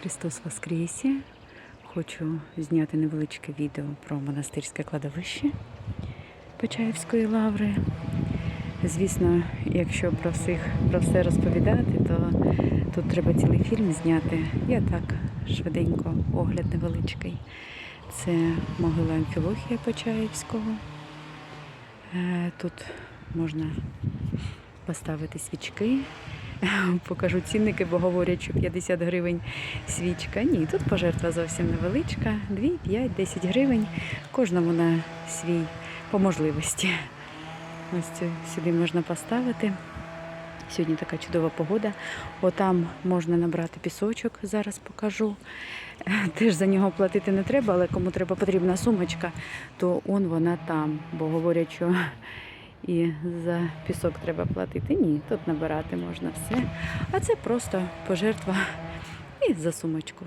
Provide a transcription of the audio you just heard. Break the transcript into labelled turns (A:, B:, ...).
A: Христос Воскресі! Хочу зняти невеличке відео про монастирське кладовище Почаївської лаври. Звісно, якщо про всіх про все розповідати, то тут треба цілий фільм зняти. Я так швиденько огляд невеличкий. Це могила Амфілохія Почаївського. Е, Тут можна поставити свічки. Покажу цінники, бо говорять, що 50 гривень свічка. Ні, тут пожертва зовсім невеличка. 2, 5, 10 гривень. Кожному на свій по можливості. Ось сюди можна поставити. Сьогодні така чудова погода. Отам можна набрати пісочок, зараз покажу. Теж за нього платити не треба, але кому треба потрібна сумочка, то он вона там. Бо говорять, що і за пісок треба платити. Ні, тут набирати можна все. А це просто пожертва і за сумочку.